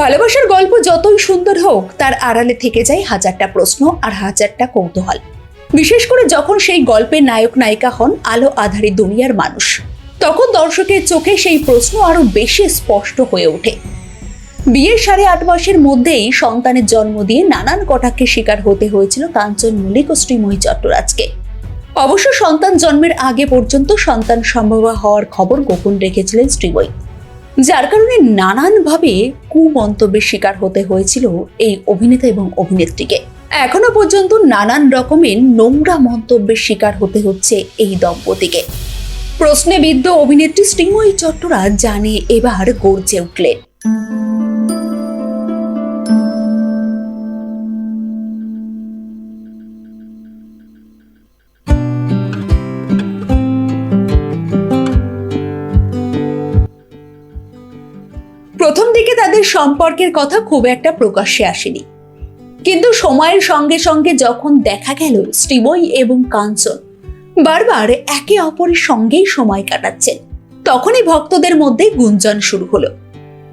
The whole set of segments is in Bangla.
ভালোবাসার গল্প যতই সুন্দর হোক, তার আড়ালে থেকে যায় হাজারটা প্রশ্ন আর হাজারটা কৌতূহল। বিশেষ করে যখন সেই গল্পের নায়ক নায়িকা হন আলো আধারী দুনিয়ার মানুষ, তখন দর্শকের চোখে সেই প্রশ্ন আরও বেশি স্পষ্ট হয়ে ওঠে। বিয়ের সাড়ে আট মাসের মধ্যেই সন্তানের জন্ম দিয়ে নানান কটাক্ষের শিকার হতে হয়েছিল কাঞ্চন মল্লিক ও শ্রীময়ী চট্টরাজকে। অবশ্য সন্তান জন্মের আগে পর্যন্ত সন্তান সম্ভব হওয়ার খবর গোপন রেখেছিলেন শ্রীময়ী। যার কারণে নানানভাবে কুমন্তব্যের শিকার হতে হয়েছিল এই অভিনেতা এবং অভিনেত্রীকে। এখনও পর্যন্ত নানান রকমের নোংরা মন্তব্যের শিকার হতে হচ্ছে এই দম্পতিকে। প্রশ্নে বিদ্ধ অভিনেত্রী শ্রীময়ী চট্টরা জানে এবার গর্জে উঠলেন তাদের সম্পর্কের কথা খুব একটা প্রকাশ্যে আসেনি। কিন্তু সময়ের সঙ্গে সঙ্গে যখন দেখা গেল শ্রীময়ী এবং কাঞ্চন, বারবার একে অপরের সঙ্গেই সময় কাটাচ্ছেন। তখনই ভক্তদের মধ্যে গুঞ্জন শুরু হলো।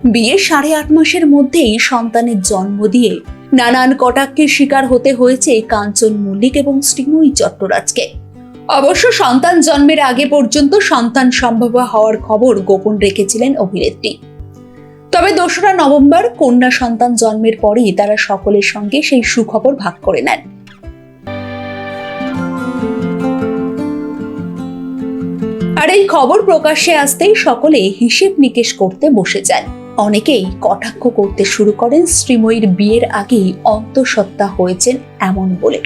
বিয়ের সাড়ে আট মাসের মধ্যেই সন্তানের জন্ম দিয়ে নানান কটাক্ষের শিকার হতে হয়েছে কাঞ্চন মল্লিক এবং শ্রীময়ী চট্টরাজকে। অবশ্য সন্তান জন্মের আগে পর্যন্ত সন্তান সম্ভব হওয়ার খবর গোপন রেখেছিলেন অভিনেত্রী। তবে দোসরা নভেম্বর কন্যা সন্তান জন্মের পরেই তারা সকলের সঙ্গে সেই সুখবর ভাগ করে নেন। আর এই খবর প্রকাশ্যে আসতেই সকলে হিসেব নিকেশ করতে বসে যান। অনেকেই কটাক্ষ করতে শুরু করেন, শ্রীময়ীর বিয়ের আগেই অন্তঃসত্ত্বা হয়েছেন এমন বলে।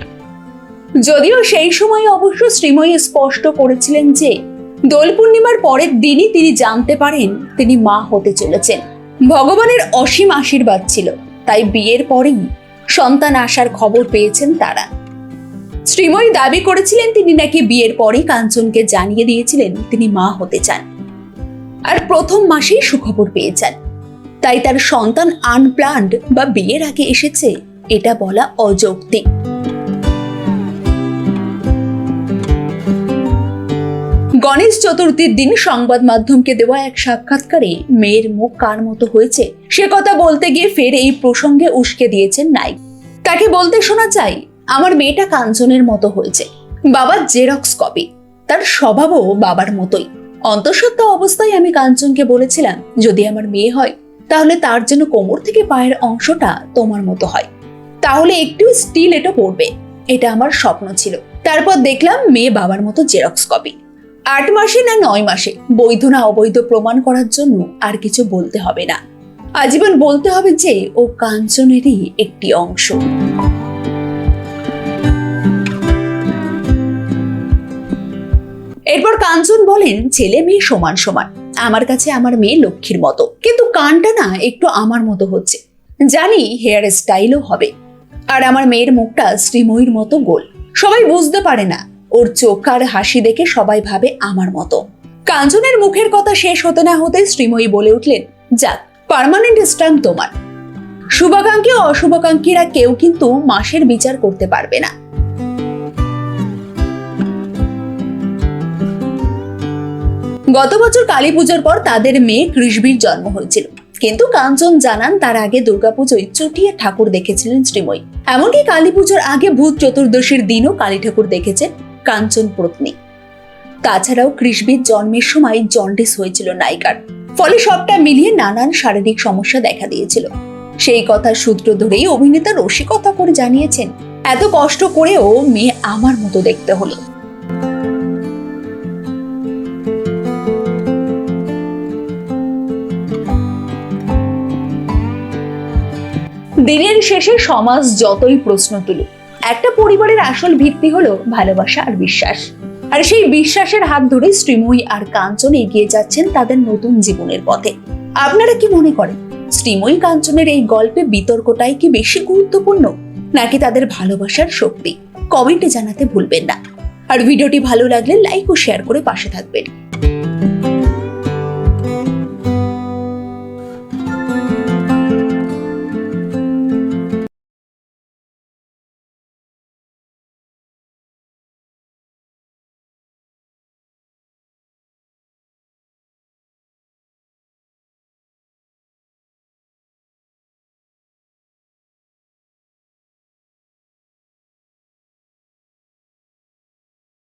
যদিও সেই সময় অবশ্য শ্রীময়ী স্পষ্ট করেছিলেন যে দোল পূর্ণিমার পরের দিনই তিনি জানতে পারেন তিনি মা হতে চলেছেন। ভগবানের অসীম আশীর্বাদ ছিল, তাই বিয়ের পরেই সন্তান আসার খবর পেয়েছেন তারা। শ্রীময়ী দাবি করেছিলেন, তিনি নাকি বিয়ের পরেই কাঞ্চনকে জানিয়ে দিয়েছিলেন তিনি মা হতে চান। আর প্রথম মাসেই সুখবর পেয়েছেন তাই তার সন্তান আনপ্লান্ড বা বিয়ের আগে এসেছে, এটা বলা অযৌক্তিক। গণেশ চতুর্থীর দিন সংবাদ মাধ্যমকে দেওয়া এক সাক্ষাৎকারে মেয়ের মুখ কার মতো হয়েছে? সে কথা বলতে গিয়ে ফের এই প্রসঙ্গে উস্কে দিয়েছেন নাইক তাকে বলতে শোনা চাই আমার মেয়েটা কাঞ্চনের মতো হয়েছে। বাবার জেরক্স কপি, তার স্বভাবও বাবার মতোই। অন্তঃসত্ত্বা অবস্থায় আমি কাঞ্চনকে বলেছিলাম, যদি আমার মেয়ে হয়, তাহলে তার যেন কোমর থেকে পায়ের অংশটা তোমার মতো হয়। তাহলে একটু স্টিল এটা পড়বে এটা আমার স্বপ্ন ছিল। তারপর দেখলাম মেয়ে বাবার মতো জেরক্স কপি। আট মাসে না নয় মাসে বৈধ না অবৈধ প্রমাণ করার জন্য আর কিছু বলতে হবে না। আজীবন বলতে হবে যে, ও কাঞ্চনেরই একটি অংশ। এরপর কাঞ্চন বলেন, ছেলে মেয়ে সমান সমান। আমার কাছে আমার মেয়ে লক্ষ্মীর মতো। কিন্তু কানটা না একটু আমার মতো হচ্ছে। জানি হেয়ার স্টাইলও হবে। আর আমার মেয়ের মুখটা শ্রীময়ীর মতো গোল। সবাই বুঝতে পারে না ওর চোখ আর হাসি দেখে সবাই ভাবে আমার মতো। কাঞ্চনের মুখের কথা শেষ হতে না হতে শ্রীময়ী বলে উঠলেন, যাক পার্মানেন্ট স্ট্যাম্প তোমার। শুভাকাঙ্ক্ষী ও অশুভাকাঙ্ক্ষীরা কেউ কিন্তু মাসের বিচার করতে পারবে না। গত বছর কালী পুজোর পর তাদের মেয়ে কৃষ্ণবীর জন্ম হয়েছিল। কিন্তু কাঞ্চন জানান তার আগে দুর্গাপুজোয় চুটিয়ে ঠাকুর দেখেছিলেন শ্রীময়ী। এমনকি কালী পুজোর আগে ভূত চতুর্দশীর দিনও কালী ঠাকুর দেখেছেন। কাঞ্চন পত্নী। তাছাড়াও কৃষ্ণবীর জন্মের সময় জন্ডিস হয়েছিল নায়িকার। ফলে সবটা মিলিয়ে নানান শারীরিক সমস্যা দেখা দিয়েছিল। সেই কথা সূত্র ধরেই অভিনেতা রসিকতা করে জানিয়েছেন, এত কষ্ট করেও মেয়ে আমার মতো দেখতে হলো। দিনের শেষে সমাজ যতই প্রশ্ন তুলুক একটা পরিবারের আসল ভিত্তি হলো ভালোবাসা আর বিশ্বাস। আর সেই বিশ্বাসের হাত ধরে শ্রীময়ী আর কাঞ্চন এগিয়ে যাচ্ছেন তাদের নতুন জীবনের পথে। আপনারা কি মনে করেন, শ্রীময়ী কাঞ্চনের এই গল্পে বিতর্কটাই কি বেশি গুরুত্বপূর্ণ, নাকি তাদের ভালোবাসার শক্তি? কমেন্টে জানাতে ভুলবেন না। আর ভিডিওটি ভালো লাগলে লাইক ও শেয়ার করে পাশে থাকবেন।